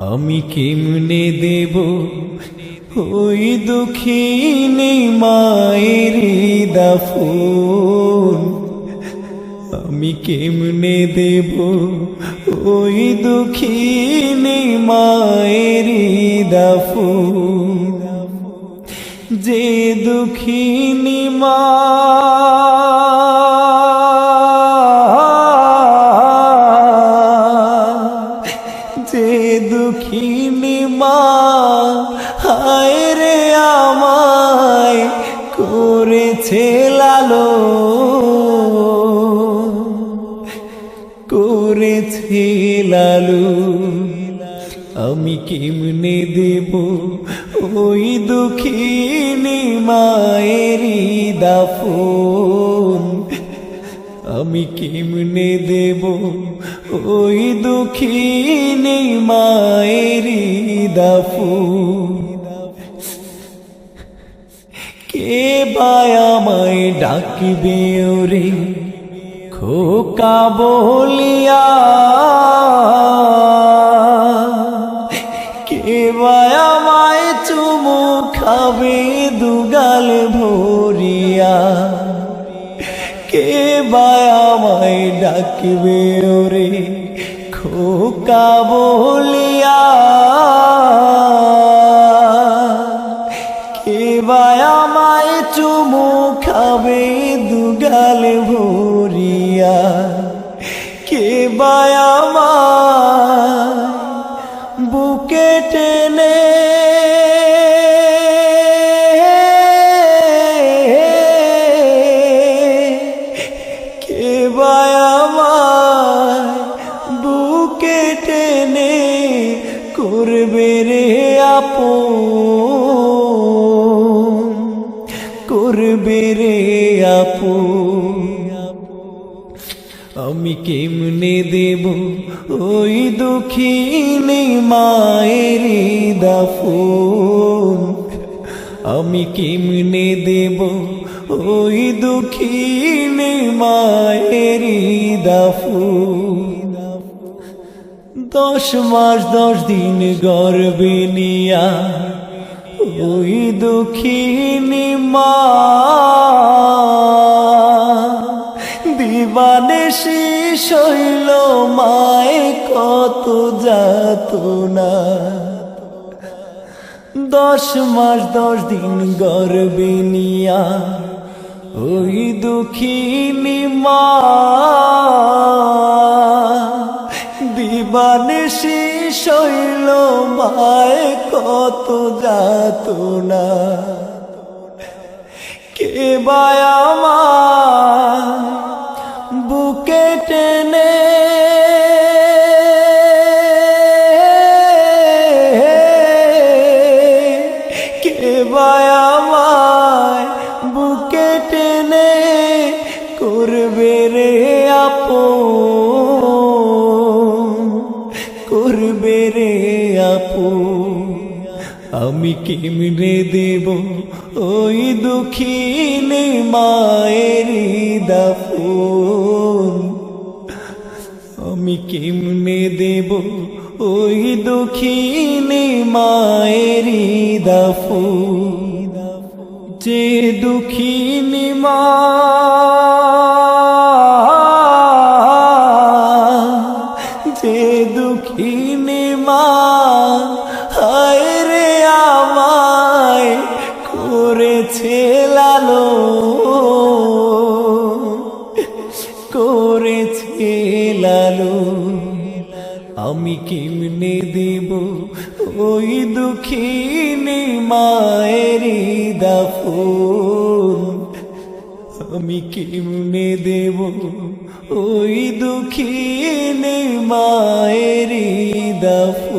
আমি কেমনে দেব? ওই দুঃখিনী মায়ের দাফন। আমি কেমনে দেব? ওই দুঃখিনী মায়ের দাফন। যে দুঃখিনী মা লালো করেছে লালু আমি কেমনে দেব ওই দুঃখিনী মায়েরই দাফন? আমি কেমনে দেব ওই দুঃখিনী মায়েরই দাফন? বায়ামায় ডাকবে ওরে। খোকা বলিয়া, কে বায়ামায় চুমু খাবে দুগাল ভরিয়া? কে বায়ামায় ডাকবে ওরে? খোকা বলিয়া কে বায়ামায় চুমু খাবে দুগাল ভরিয়া। কে বায়ামায় বুকে টেনে? কে বায়ামায় বুকে টেনে করবে রে আপন আমি কেমনে দেব ওই দুঃখিনী মায়ের দাফন? আমি কেমনে দেব ওই দুঃখিনী মায়ের দাফন? দশ মাস, দশ দিন গর্বে নিয়া ওই দুঃখিনী মা দিবানে শৈল মায়, কত যাত না দশ মাস দশ দিন গর্বে নিয়া, ওই দুঃখিনী মা। দিবানে শৈল মায়, কত যাত না কে বায়ামা বুকে টেনে। কে বায়ামায় বুকে টেনে করবে রে আপন? করবে রে আপন? আমি কেমনে দেব ওই দুঃখিনী মায়ের দাফন আমি কেমনে দেব? ওই দুঃখিনী মায়েরি দাফন যে দুঃখিনী মা করেছে লালো আমি কেমনে দেব ওই দুঃখিনী মায়ের দাফন? আমি কেমনে দেব ওই দুঃখিনী মায়ের দাফন?